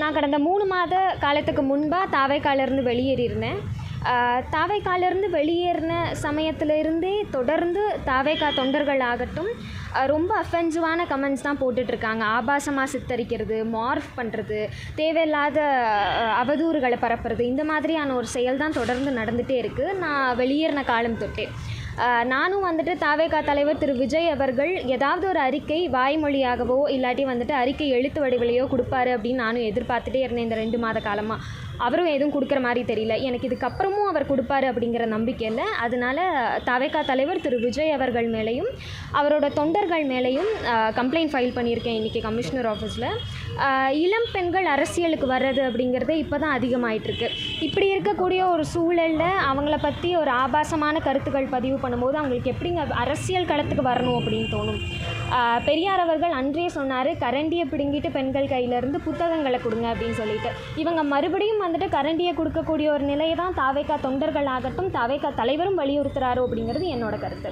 நான் கடந்த மூணு மாத காலத்துக்கு முன்பாக தாவைக்காலிருந்து வெளியேறியிருந்தேன். தாவைக்காலிருந்து வெளியேறின சமயத்திலிருந்தே தொடர்ந்து தாவைக்கா தொண்டர்கள் ஆகட்டும் ரொம்ப அஃபென்சிவான கமெண்ட்ஸ் தான் போட்டுட்ருக்காங்க. ஆபாசமாக சித்தரிக்கிறது மார்ஃப் பண்ணுறது தேவையில்லாத அவதூறுகளை பரப்புறது இந்த மாதிரியான ஒரு செயல் தான் தொடர்ந்து நடந்துகிட்டே இருக்குது நான் வெளியேறின காலம் தொட்டே. நானும் வந்துட்டு தாவேகா தலைவர் திரு விஜய் அவர்கள் ஏதாவது ஒரு அறிக்கை வாய்மொழியாகவோ இல்லாட்டி வந்துட்டு அறிக்கை எழுத்து வடிவிலையோ கொடுப்பாரு அப்படின்னு நானும் எதிர்பார்த்துட்டே இருந்தேன் இந்த ரெண்டு மாத காலமாக அவரும் எதுவும் கொடுக்குற மாதிரி தெரியல. எனக்கு இதுக்கப்புறமும் அவர் கொடுப்பாரு அப்படிங்கிற நம்பிக்கையில் அதனால் தவேகா தலைவர் திரு விஜய் அவர்கள் மேலேயும் அவரோட தொண்டர்கள் மேலேயும் கம்ப்ளைண்ட் ஃபைல் பண்ணியிருக்கேன் இன்றைக்கி கமிஷனர் ஆஃபீஸில் இளம் பெண்கள் அரசியலுக்கு வர்றது அப்படிங்கிறது இப்போ தான் அதிகமாயிட்டிருக்கு. இப்படி இருக்கக்கூடிய ஒரு சூழலில் அவங்கள பற்றி ஒரு ஆபாசமான கருத்துக்கள் பதிவு பண்ணும்போது அவங்களுக்கு எப்படிங்க அரசியல் களத்துக்கு வரணும் அப்படின்னு தோணும். பெரியார் அவர்கள் அன்றே சொன்னார் கரண்டியை பிடுங்கிட்டு பெண்கள் கையிலேருந்து புத்தகங்களை கொடுங்க அப்படின்னு சொல்லிட்டு. இவங்க மறுபடியும் வந்துட்டு கரண்டியை கொடுக்கக்கூடிய ஒரு நிலையை தான் தாவேக்கா தொண்டர்கள் ஆகட்டும் தாவேக்கா தலைவரும் வலியுறுத்துறாரோ அப்படிங்கிறது என்னோட கருத்து.